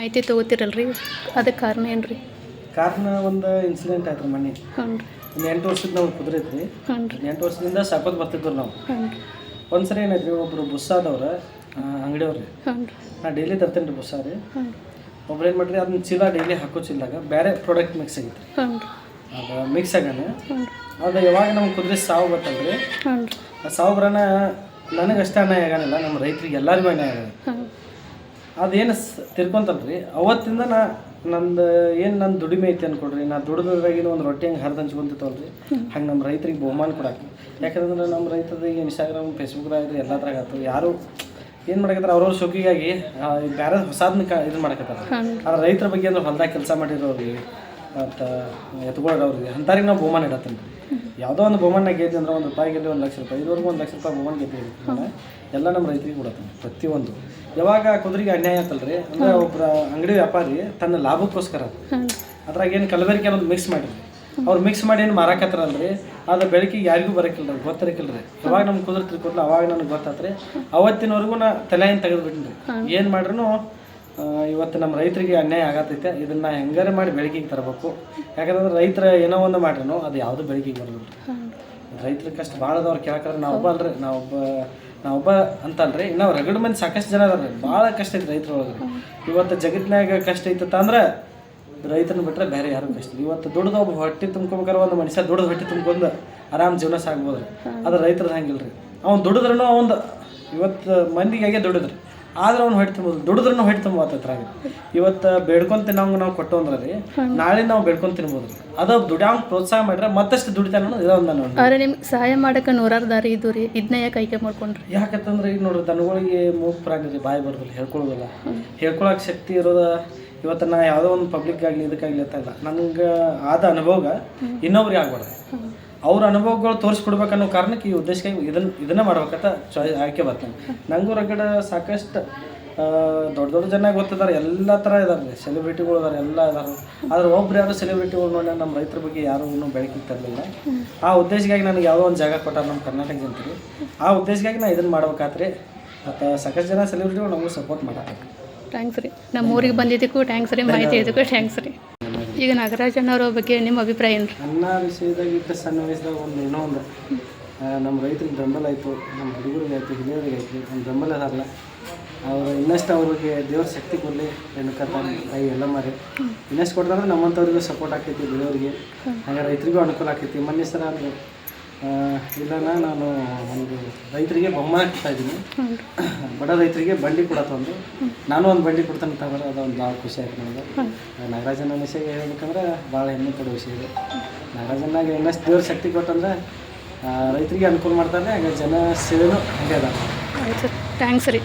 ಮಾಹಿತಿ ತೊಗೋತಿರಲ್ರಿ? ಅದಕ್ಕೆ ಕಾರಣ ಏನು ರೀ ಕಾರಣ ಒಂದು ಇನ್ಸಿಡೆಂಟ್ ಆಯ್ತು ರೀ ಮನೆ ಹ್ಞೂ ರೀ. ಒಂದು ಎಂಟು ವರ್ಷದ ನಾವು ಕುದುರೆ ರೀ ಹ್ಞೂ ರೀ. ಎಂಟು ವರ್ಷದಿಂದ ಸಾಕೋದು ಬರ್ತಿದ್ರು ನಾವು. ಹ್ಞೂ ರೀ. ಒಂದು ಸರಿ ಏನಾಯ್ತು ರೀ ಒಬ್ಬರು ಬುಸ್ಸಾದವ್ರ ಅಂಗಡಿಯವ್ರಿ. ಹ್ಞೂ ರೀ. ನಾ ಡೈಲಿ ತರ್ತೇನೆ ರೀ ಬುಸ್ಸಾ ರೀ ಹ್ಞೂ ಒಬ್ರು ಏನು ಮಾಡ್ರಿ ಅದನ್ನ ಚೀಲ ಡೈಲಿ ಹಾಕೋ ಚೀಲಾಗ ಬೇರೆ ಪ್ರಾಡಕ್ಟ್ ಮಿಕ್ಸ್ ಹ್ಞೂ ರೀ. ಅದು ಮಿಕ್ಸ್ ಆಗಾನ. ಅದು ಯಾವಾಗ ನಮ್ಮ ಕುದುರೆ ಸಾವು ಬರ್ತಲ್ರಿ ಹ್ಞೂ ರೀ. ಆ ಸಾವು ಬರೋಣ ನನಗಷ್ಟೇ ಅನ್ನ ಆಗಾನಿಲ್ಲ ನಮ್ಮ ರೈತರಿಗೆ ಎಲ್ಲರಿಗೂ ಅನ್ಯಾಯ ಆಗಲ್ಲ ಸ್ ಅದೇನು ತಿರ್ಕೊಂತಲ್ರಿ ಅವತ್ತಿಂದ ನಾ ನಂದು ಏನು ನನ್ನ ದುಡಿಮೆ ಐತಿ ಅನ್ಕೊಡ್ರಿ ನಾ ದುಡಿದ್ರಾಗಿನ ಒಂದು ರೊಟ್ಟಿ ಹಂಗೆ ಹರಿದು ಹಂಚ್ಕೊಂತಿತ್ತಲ್ರಿ ಹಂಗೆ ನಮ್ಮ ರೈತರಿಗೆ ಬಹುಮಾನ ಕೊಡಾಕ. ಯಾಕಂದ್ರೆ ನಮ್ಮ ರೈತದ ಈಗ ಇನ್ಸ್ಟಾಗ್ರಾಮ್ ಫೇಸ್ಬುಕ್ದಾಗ ಎಲ್ಲದ್ರಾಗ ಆಯ್ತು ಯಾರು ಏನು ಮಾಡಕತ್ತಾರ ಅವ್ರವ್ರ ಶೋಕಿಗಾಗಿ ಬೇರೆ ಹೊಸಾದ್ನ ಕ ಇದು ಮಾಡಕತ್ತಾರ. ಆದ್ರೆ ರೈತರ ಬಗ್ಗೆ ಅಂದ್ರೆ ಹೊಲ್ದಾಗ ಕೆಲಸ ಮಾಡಿರೋರಿಗೆ ಮತ್ತು ಅವ್ರಿಗೆ. ಅಂಥವ್ರಿಗೆ ನಾವು ಬಹುಮಾನ ಇಡತ್ತೀನಿ ಯಾವುದೋ ಒಂದು ಬಹುಮಾನ ಗೆದ್ದು ಅಂದ್ರೆ ಒಂದು ರೂಪಾಯಿ ಗೆದ್ದು ಒಂದು ಲಕ್ಷ ರೂಪಾಯಿ. ಇದುವರೆಗೂ ಒಂದು ಲಕ್ಷ ರೂಪಾಯಿ ಬಹುಮಾನ ಗೆದ್ದಿರಿ ನಾನು ಎಲ್ಲ ನಮ್ಮ ರೈತರಿಗೆ ಕೊಡತ್ತೀನಿ ಪ್ರತಿಯೊಂದು. ಯಾವಾಗ ಕುದುರೆಗೆ ಅನ್ಯಾಯ ಆತಲ್ರಿ ಅಂದ್ರೆ ಒಬ್ಬರ ಅಂಗಡಿ ವ್ಯಾಪಾರಿ ತನ್ನ ಲಾಭಕ್ಕೋಸ್ಕರ ಅದ್ರಾಗ ಏನು ಕಲಬೆರಕೆ ಅನ್ನೋದು ಮಿಕ್ಸ್ ಮಾಡಿರಿ ಅವ್ರು ಮಿಕ್ಸ್ ಮಾಡಿ ಏನು ಮಾರಾಕತ್ತಾರಲ್ರಿ ಅದು ಬೆಳಕಿಗೆ ಯಾರಿಗೂ ಬರಕಿಲ್ಲ ರೀ ಗೊತ್ತಿರಕಿಲ್ಲ ಯಾವಾಗ ನಮ್ಮ ಕುದುರೆ ತಿಳ್ಕೊಟ್ಲ ಅವಾಗ ನನಗೆ ಗೊತ್ತಾತ್ರಿ. ಅವತ್ತಿನವರೆಗೂ ನಾ ತಲೆಯನ್ನು ತೆಗೆದುಬಿಟ್ಟಿನಿ ಏನು ಮಾಡ್ರೂ ಇವತ್ತು ನಮ್ಮ ರೈತರಿಗೆ ಅನ್ಯಾಯ ಆಗತೈತೆ. ಇದನ್ನ ಹೆಂಗಾರೆ ಮಾಡಿ ಬೆಳಕಿಗೆ ತರಬೇಕು. ಯಾಕಂದ್ರೆ ರೈತರ ಏನೋ ಒಂದು ಮಾಡ್ರೂ ಅದು ಯಾವುದು ಬೆಳಕಿಗೆ ಬರಲ್ರಿ ರೈತರ ಕಷ್ಟ ಭಾಳ ಅದಾವ್ರು ಕೇಳಕ್ಕಾದ್ರೆ ನಾವೊಬ್ಬ ಅಲ್ರಿ ನಾವೊಬ್ಬ ನಾವೊಬ್ಬ ಅಂತಲ್ರಿ. ನಾವು ರಗಡ್ ಮಂದಿ ಸಾಕಷ್ಟು ಜನ ಅದಾರ ಭಾಳ ಕಷ್ಟ ಐತಿ ರೈತರ ಒಳಗೆ ಇವತ್ತು ಜಗತ್ತಿನಾಗ ಕಷ್ಟ ಐತತ್ತ ಅಂದ್ರೆ ರೈತನ ಬಿಟ್ರೆ ಬೇರೆ ಯಾರು ಕಷ್ಟ ಇವತ್ತು ದುಡ್ದು ಒಬ್ಬ ಹೊಟ್ಟೆ ತುಂಬ್ಕೋಬೇಕಾದ್ರೆ ಒಂದು ಮನುಷ್ಯ ದುಡ್ದು ಹೊಟ್ಟೆ ತುಂಬ್ಕೊಂಡು ಆರಾಮ್ ಜೀವನ ಸಾಗ್ಬೋದು ಅದು ರೈತರದ್ದು ಹಂಗಿಲ್ರಿ. ಅವ್ನು ದುಡಿದ್ರೂ ಅವಂದು ಇವತ್ತು ಮಂದಿಗೆ ದುಡಿದ್ರಿ. ಆದ್ರೆ ಅವ್ನು ಹೊಟ್ಟೆ ತುಂಬೋದು ದುಡಿದ್ರೂ ಹೊಟ್ಟೆ ತುಂಬೋತೈತ್ರಾಗ ಇವತ್ತು ಬೇಡ್ಕೊಂತ ತಿನ್ನೋಂಗೆ ನಾವು ಕೊಟ್ಟು ಅಂದ್ರೆ ರೀ ನಾಳೆ ನಾವು ಬೇಡ್ಕೊಂತ ತಿನ್ಬೋದು. ರೀ ಅದು ದುಡ್ಯಾಂಗ್ ಪ್ರೋತ್ಸಾಹ ಮಾಡಿದ್ರೆ ಮತ್ತಷ್ಟು ದುಡಿತಾನ ಅನ್ನೋದು ಇದೊಂದು ನಾನು ಆದ್ರೆ ನಿಮ್ಗೆ ಸಹಾಯ ಮಾಡಕ್ಕೆ ನೂರಾರು ದಾರಿ ಇದು ರೀ ಇದನ್ನ ಯಾಕೆ ಆಯ್ಕೆ ಮಾಡ್ಕೊಂಡ್ರಿ? ಯಾಕಂತಂದ್ರೆ ಈಗ ನೋಡ್ರಿ ದನಗಳಿಗೆ ಮೂಗ್ ಪ್ರಾಣಿ ಬಾಯಿ ಬರೋದಿಲ್ಲ ಹೇಳ್ಕೊಳ್ಳೋದಿಲ್ಲ ಹೇಳ್ಕೊಳಕ್ಕೆ ಶಕ್ತಿ ಇರೋದ ಇವತ್ತು ನಾ ಯಾವುದೋ ಒಂದು ಪಬ್ಲಿಕ್ ಆಗಲಿ ಇದಕ್ಕಾಗಲಿ ಅಂತ ಇಲ್ಲ. ನಂಗೆ ಆದ ಅನುಭವ ಇನ್ನೊಬ್ರಿಗೆ ಆಗ್ಬಾರ್ದು. ಅವ್ರ ಅನುಭವಗಳು ತೋರಿಸ್ಕೊಡ್ಬೇಕನ್ನೋ ಕಾರಣಕ್ಕೆ ಈ ಉದ್ದೇಶಕ್ಕಾಗಿ ಇದನ್ನ ಇದನ್ನ ಮಾಡ್ಬೇಕಂತ ಚಾಯ್ ಆಯ್ಕೆ ಬರ್ತೀನಿ. ನಂಗೂ ಹೊರಗಡೆ ಸಾಕಷ್ಟು ದೊಡ್ಡ ದೊಡ್ಡ ಜನ ಗೊತ್ತಿದ್ದಾರೆ ಎಲ್ಲ ಥರ ಇದ್ದಾರೆ ಸೆಲೆಬ್ರಿಟಿಗಳು ಇದಾರೆ ಎಲ್ಲ ಇದಾರೆ. ಆದ್ರೆ ಒಬ್ರು ಯಾರು ಸೆಲೆಬ್ರಿಟಿಗಳು ನೋಡಿ ನಮ್ಮ ರೈತರ ಬಗ್ಗೆ ಯಾರು ಇನ್ನೂ ಬೆಳಕಿಗೆ ತರಲಿಲ್ಲ ಆ ಉದ್ದೇಶಕ್ಕಾಗಿ ನನಗೆ ಯಾವುದೋ ಒಂದು ಜಾಗ ಕೊಟ್ಟಾರ ನಮ್ಮ ಕರ್ನಾಟಕ ಜನತೆಗೆ ಆ ಉದ್ದೇಶಕ್ಕಾಗಿ ನಾನು ಇದನ್ನು ಮಾಡ್ಬೇಕಾದ್ರೆ ಮತ್ತು ಸಾಕಷ್ಟು ಜನ ಸೆಲೆಬ್ರಿಟಿಗಳು ನಮಗೂ ಸಪೋರ್ಟ್ ಮಾಡಬೇಕು ಥ್ಯಾಂಕ್ಸ್ ರೀ. ನಮ್ಮ ಊರಿಗೆ ಬಂದಿದ್ದಕ್ಕೂ ಥ್ಯಾಂಕ್ಸ್ ರೀ ಮಾಹಿತಿ ಇದಕ್ಕೂ ಥ್ಯಾಂಕ್ಸ್ ರೀ. ಈಗ ನಾಗರಾಜನವರ ಬಗ್ಗೆ ನಿಮ್ಮ ಅಭಿಪ್ರಾಯ ಏನು ಅನ್ನ ವಿಷಯದಾಗ ಇಟ್ಟ ಸಣ್ಣ ಒಂದು ಏನೋ ಒಂದು ನಮ್ಮ ರೈತರಿಗೆ ಬೆಂಬಲ ಆಯಿತು, ನಮ್ಮ ಹುಡುಗರಿಗೆ ಆಯಿತು, ಹಿರಿಯರಿಗೆ ಆಯಿತು ನಮ್ಮ ಬೆಂಬಲ ಅದಾರಲ್ಲ, ಅವರು ಇನ್ನಷ್ಟು ಅವ್ರಿಗೆ ದೇವ್ರ ಶಕ್ತಿ ಕೊಡಲಿ ಏನು ತಾಯಿ ಕೈ ಎಲ್ಲ ಮಾರಿ ಇನ್ನಷ್ಟು ಕೊಡ್ತಾರೆ ನಮ್ಮಂಥವ್ರಿಗೂ ಸಪೋರ್ಟ್ ಆಕೈತಿ ಬೆಳೆಯವ್ರಿಗೆ. ಹಾಗೆ ರೈತರಿಗೂ ಅನುಕೂಲ ಆಕೈತಿ ಮೊನ್ನೆ ಸರ ಇಲ್ಲನ ನಾನು ಒಂದು ರೈತರಿಗೆ ಬೊಮ್ಮನ ಇದ್ದೀನಿ. ಬಡ ರೈತರಿಗೆ ಬಂಡಿ ಕೂಡ ತಂದು ನಾನು ಒಂದು ಬಂಡಿ ಕೊಡ್ತಾನೆ ತಗೊಂಡ್ರೆ ಅದೊಂದು ಭಾಳ ಖುಷಿ ಆಯ್ತು ನನಗೆ ನಾಗರಾಜನ ವಿಷಯ ಹೇಳ್ಬೇಕಂದ್ರೆ ಭಾಳ ಹೆಮ್ಮೆ ಕೊಡೋ ವಿಷಯ ಇದೆ. ನಾಗರಾಜನಾಗ ಇನ್ನಷ್ಟು ದೇವ್ರ ಶಕ್ತಿ ಕೊಟ್ಟಂದ್ರೆ ರೈತರಿಗೆ ಅನುಕೂಲ ಮಾಡ್ತಾನೆ ಹಾಗೆ ಜನ ಸೇವೆನೂ ಹಾಗೆ ಅದ. ಥ್ಯಾಂಕ್ಸ್ ರೀ.